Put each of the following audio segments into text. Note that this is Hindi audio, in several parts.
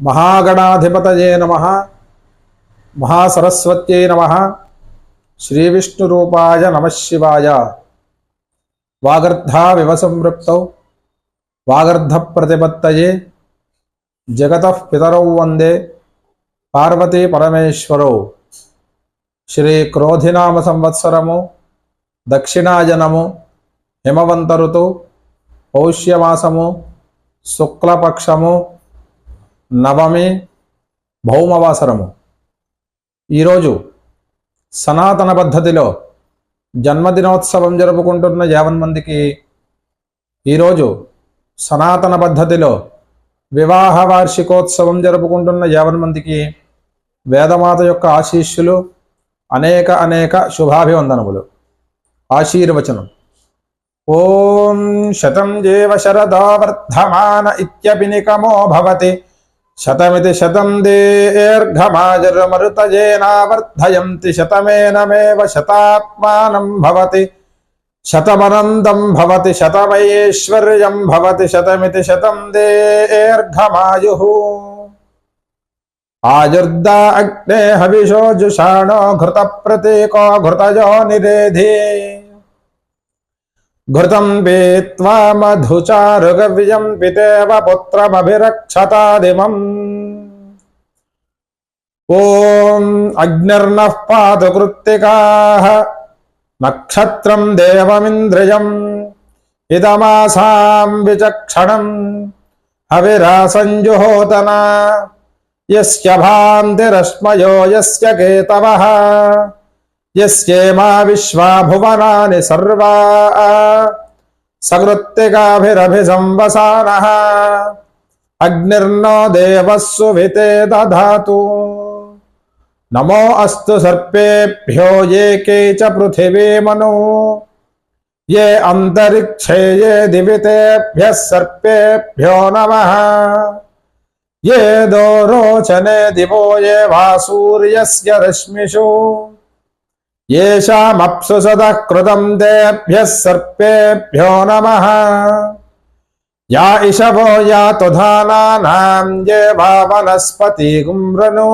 మహాగణాధిపతయే నమ. మహాసరస్వత్యై నమ. శ్రీవిష్ణురూపాయ నమశివాయ వాగర్ధావివ సంవృప్తౌ వాగర్ధప్రతిపత్తయే. జగతః పితరౌ వందే. పార్వతీ పరమేశ్వరౌ. శ్రీ క్రోధినామ సంవత్సరము దక్షిణాయనము. హిమవంతరుతు. పౌష్యమాసము. శుక్లపక్షము. నవమి భౌమవాసరము. ఈరోజు సనాతన పద్ధతిలో జన్మదినోత్సవం జరుపుకుంటున్న యావన్ మందికి ఈరోజు సనాతన పద్ధతిలో వివాహ వార్షికోత్సవం జరుపుకుంటున్న యావన్ మందికి వేదమాత యొక్క ఆశీస్సులు అనేక అనేక శుభాభివందనములు. ఆశీర్వచనం. ఓం శతం జీవ శరదో వర్ధమాన ఇత్యపినికమో భవతి. शतमिति शतम दीर्घमाजरमरुतजेनावर्धयन्ति। शतमेनमेव शतात्मानं भवति। शतमनन्दं भवति। शतमैश्वर्यं भवति। शतमिति शतं दीर्घमायुः। आयुर्दा अग्ने हविषो जुषाणो घृतप्रतीको घृतयो निरेधे। घृतं पीत्वा मधुचारुगव्यं पितेव पुत्रमभिरक्षतादिमम् ॐ अग्निर्नः पातु कृत्तिकाः नक्षत्रं देवमिन्द्रियम्, इदमासां विचक्षणम्, हविरासञ्जुहोतना, यस्य भान्तिरश्मयो, यस्य केतवः। यस्येमा विश्वा भुवनानि सर्वा। सकृत्तिकाभिरभिसंवसानः। अग्निर्नो देवः सुविते दधातु। नमो अस्तु सर्पेभ्यो ये के च पृथिवी मनु ये अन्तरिक्षे ये दिवितेभ्यः सर्पेभ्यो नमः। ये दोरोचने दिवो ये वासूर्यस्य रश्मिषु। येषामप्सु सदः कृतं तेभ्यः सर्पेभ्यो नमः। या इषवो ये वा वनस्पतिगुम्रनु।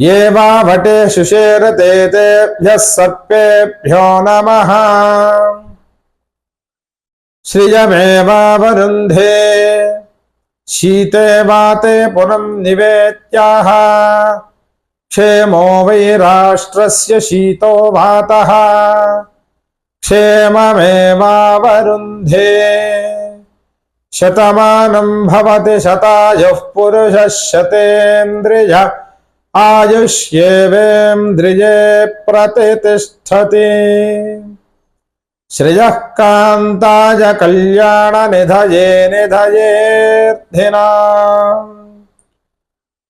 ये वा वटेषु शेरते तेभ्यः सर्पेभ्यो नमः। श्रियमेवावरुन्धे शीते वाते पुनम् निवेत्याः। क्षेमो वै राष्ट्रस्य शीतो भातः क्षेममेवावरुन्धे शतमानं भवति शतायुः पुरुषः शतेन्द्रिय आयुष्येवेन्द्रिये प्रतितिष्ठति श्रियः कान्ताय कल्याणनिधये निधयेऽर्थिनाम्